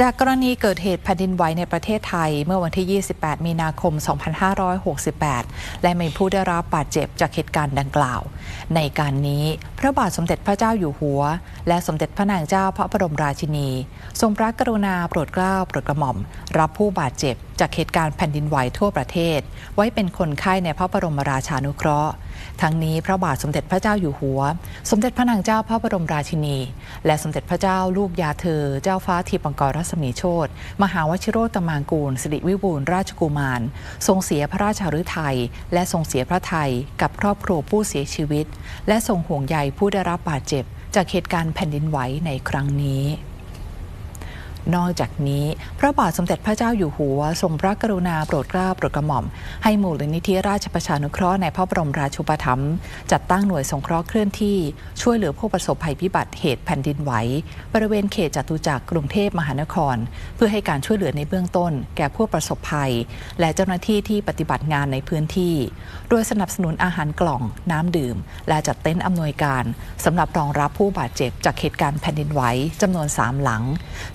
จากกรณีเกิดเหตุแผ่นดินไหวในประเทศไทย เมื่อวันที่ 28 มีนาคม 2568 และมีผู้ได้รับบาดเจ็บจากเหตุการณ์ดังกล่าว ในการนี้พระบาทสมเด็จพระเจ้าอยู่หัว และสมเด็จพระนางเจ้าพระบรมราชินี ทรงพระกรุณาโปรดเกล้าโปรดกระหม่อม รับผู้บาดเจ็บจากเหตุการณ์แผ่นดินไหวทั่วประเทศ ไว้เป็นคนไข้ในพระบรมราชานุเคราะห์ ทั้งนี้พระบาทสมเด็จพระเจ้าอยู่หัว สมเด็จพระนางเจ้าพระบรมราชินี และสมเด็จพระเจ้าลูกยาเธอ เจ้าฟ้าทีปังกรรัศมีโชตมหาวชิโรตมางกูลสิริวิบูลราชกุมาร ทรงเสียพระราชฤทัยและทรงเสียพระไทยกับครอบครัวผู้เสียชีวิต และทรงห่วงใยผู้ได้รับบาดเจ็บ จากเหตุการณ์แผ่นดินไหวในครั้งนี้ นอกจากนี้พระบาทสมเด็จพระเจ้าอยู่หัว ทรงพระกรุณาโปรดเกล้าโปรดกระหม่อม ให้มูลนิธิราชประชานุเคราะห์ในพระบรมราชูปถัมภ์จัดตั้งหน่วยสงเคราะห์เคลื่อนที่ ช่วยเหลือผู้ประสบภัยพิบัติเหตุแผ่นดินไหว บริเวณเขตจตุจักรกรุงเทพมหานคร เพื่อให้การช่วยเหลือในเบื้องต้น แก่ผู้ประสบภัย และเจ้าหน้าที่ที่ปฏิบัติงานในพื้นที่ โดยสนับสนุนอาหารกล่องน้ำดื่ม และจัดเต็นท์อำนวยการสำหรับรองรับผู้บาดเจ็บจากเหตุการณ์แผ่นดินไหวจำนวน3หลัง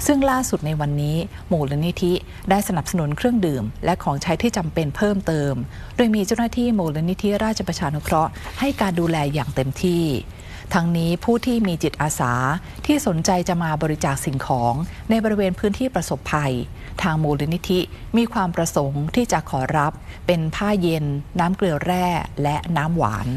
ซึ่งล่าาสุดในวันนี้มูลนิธิได้สนับสนุนเครื่องดื่ม และของใช้ที่จำเป็นเพิ่มเติม โดยมีเจ้าหน้าที่มูลนิธิราชประชานุเคราะห์ให้การดูแลอย่างเต็มที่ ทั้งนี้ผู้ที่มีจิตอาสาที่สนใจจะมาบริจาคสิ่งของในบริเวณพื้นที่ประสบภัย ทางมูลนิธิมีความประสงค์ที่จะขอรับเป็นผ้าเย็น น้ำเกลือแร่ และน้ำหวาน